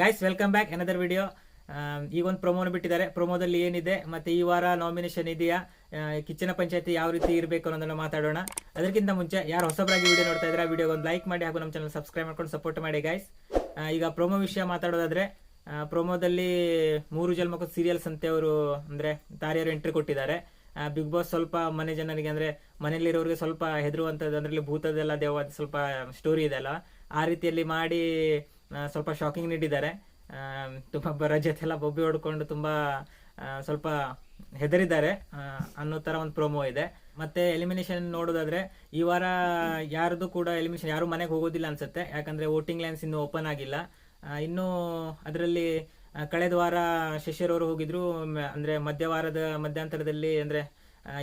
Guys welcome back another video ಈಗ ಒಂದು ಪ್ರೊಮೋನ ಬಿಟ್ಟಿದ್ದಾರೆ. ಪ್ರೊಮೋದಲ್ಲಿ ಏನಿದೆ? ಮತ್ತೆ ಈ ವಾರ ನಾಮಿನೇಷನ್ ಇದೆಯಾ? ಕಿಚ್ಚನ ಪಂಚಾಯತಿ ಯಾವ ರೀತಿ ಇರಬೇಕು ಅನ್ನೋದನ್ನ ಮಾತಾಡೋಣ. ಅದಕ್ಕಿಂತ ಮುಂಚೆ, ಯಾರು ಹೊಸಬರಾಗಿ ವಿಡಿಯೋ ನೋಡ್ತಾ ಇದ್ರೆ ವಿಡಿಯೋ ಒಂದು ಲೈಕ್ ಮಾಡಿ ಹಾಗೂ ನಮ್ಮ ಚಾನಲ್ ಸಬ್ಸ್ಕ್ರೈಬ್ ಮಾಡ್ಕೊಂಡು ಸಪೋರ್ಟ್ ಮಾಡಿ ಗೈಸ್ ಈಗ ಪ್ರೊಮೋ ವಿಷಯ ಮಾತಾಡೋದಾದ್ರೆ ಪ್ರೊಮೋದಲ್ಲಿ ಮೂರು ಜನ್ಮಕ್ಕೂ ಸೀರಿಯಲ್ಸ್ ಅಂತೆ ಅವರು, ಅಂದ್ರೆ ತಾರಿಯವರು ಎಂಟ್ರಿ ಕೊಟ್ಟಿದ್ದಾರೆ. ಬಿಗ್ ಬಾಸ್ ಸ್ವಲ್ಪ ಮನೆ ಜನರಿಗೆ, ಅಂದ್ರೆ ಮನೆಯಲ್ಲಿರೋರಿಗೆ ಸ್ವಲ್ಪ ಹೆದರುವಂಥದ್ದು ಅದರಲ್ಲಿ ಭೂತದೆಲ್ಲ ದೇವ ಸ್ವಲ್ಪ ಸ್ಟೋರಿ ಇದೆ ಅಲ್ಲ ಆ ರೀತಿಯಲ್ಲಿ ಮಾಡಿ ಸ್ವಲ್ಪ ಶಾಕಿಂಗ್ ನೀಡಿದ್ದಾರೆ ತುಂಬ ಬರ ಜೊತೆಲ್ಲ ಬೊಬ್ಬಿ ಹೊಡ್ಕೊಂಡು ತುಂಬ ಸ್ವಲ್ಪ ಹೆದರಿದ್ದಾರೆ ಅನ್ನೋ ಥರ ಒಂದು ಪ್ರೋಮೋ ಇದೆ. ಮತ್ತೆ ಎಲಿಮಿನೇಷನ್ ನೋಡೋದಾದ್ರೆ ಈ ವಾರ ಯಾರ್ದು ಕೂಡ ಎಲಿಮಿನೇಷನ್ ಯಾರು ಮನೆಗೆ ಹೋಗೋದಿಲ್ಲ ಅನ್ಸುತ್ತೆ. ಯಾಕಂದ್ರೆ ವೋಟಿಂಗ್ ಲೈನ್ಸ್ ಇನ್ನೂ ಓಪನ್ ಆಗಿಲ್ಲ. ಇನ್ನೂ ಅದರಲ್ಲಿ ಕಳೆದ ವಾರ ಶಶಿರ್ ಅವರು ಹೋಗಿದ್ರು. ಅಂದ್ರೆ ಅಂದ್ರೆ ಮಧ್ಯವಾರದ ಮಧ್ಯಾಂತರದಲ್ಲಿ ಅಂದ್ರೆ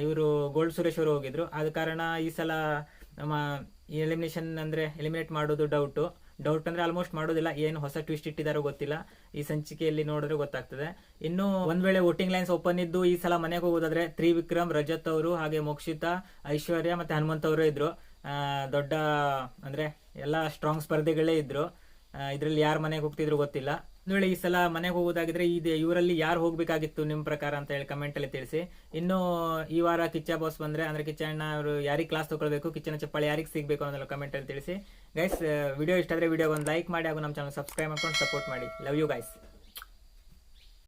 ಇವರು ಗೋಲ್ಡ್ ಸುರೇಶ್ ಅವರು ಹೋಗಿದ್ರು. ಆದ ಕಾರಣ ಈ ಸಲ ನಮ್ಮ ಎಲಿಮಿನೇಷನ್ ಅಂದ್ರೆ ಎಲಿಮಿನೇಟ್ ಮಾಡೋದು ಡೌಟ್ ಡೌಟ್ ಅಂದ್ರೆ ಆಲ್ಮೋಸ್ಟ್ ಮಾಡೋದಿಲ್ಲ, ಏನು ಹೊಸ ಟ್ವಿಸ್ಟ್ ಇಟ್ಟಿದಾರೋ ಗೊತ್ತಿಲ್ಲ. ಈ ಸಂಚಿಕೆಯಲ್ಲಿ ನೋಡಿದ್ರೆ ಗೊತ್ತಾಗ್ತದೆ. ಇನ್ನು ಒಂದ್ ವೇಳೆ ವೋಟಿಂಗ್ ಲೈನ್ಸ್ ಓಪನ್ ಇದ್ದು ಈ ಸಲ ಮನೆಗೆ ಹೋಗೋದಾದ್ರೆ ತ್ರಿವಿಕ್ರಮ್, ರಜತ್ ಅವರು ಹಾಗೆ ಮೋಕ್ಷಿತಾ, ಐಶ್ವರ್ಯ ಮತ್ತೆ ಹನುಮಂತ್ ಅವರು ಇದ್ರು. ದೊಡ್ಡ ಅಂದ್ರೆ ಎಲ್ಲಾ ಸ್ಟ್ರಾಂಗ್ ಸ್ಪರ್ಧೆಗಳೇ ಇದ್ರು. ಇದರಲ್ಲಿ ಯಾರು ಮನೆಗೆ ಹೋಗ್ತಿದ್ರು ಗೊತ್ತಿಲ್ಲ. ವೇಳೆ ಈ ಸಲ ಮನೆಗೆ ಹೋಗೋದಾಗಿದ್ರೆ ಇದೆ ಇವರಲ್ಲಿ ಯಾರು ಹೋಗ್ಬೇಕಾಗಿತ್ತು ನಿಮ್ಮ ಪ್ರಕಾರ ಅಂತ ಹೇಳಿ ಕಮೆಂಟಲ್ಲಿ ತಿಳಿಸಿ. ಇನ್ನು ಈ ವಾರ ಕಿಚ್ಚ ಬಾಸ್ ಬಂದ್ರೆ, ಅಂದ್ರೆ ಕಿಚ್ಚ ಅಣ್ಣ ಅವರು ಯಾರಿಗೆ ಕ್ಲಾಸ್ ತೊಗೊಳ್ಬೇಕು ಕಿಚ್ಚನ ಚಪ್ಪಾಳೆ ಯಾರಿಗೆ ಸಿಗಬೇಕು ಅನ್ನೋದೆಲ್ಲ ಕಮೆಂಟಲ್ಲಿ ತಿಳಿಸಿ. ಗೈಸ್ ವಿಡಿಯೋ ಇಷ್ಟ ಆದ್ರೆ ವಿಡಿಯೋ ಒಂದು ಲೈಕ್ ಮಾಡಿ ಹಾಗೂ ನಮ್ಮ ಚಾನಲ್ ಸಬ್ಸ್ಕ್ರೈಬ್ ಮಾಡ್ಕೊಂಡು ಸಪೋರ್ಟ್ ಮಾಡಿ. Love you guys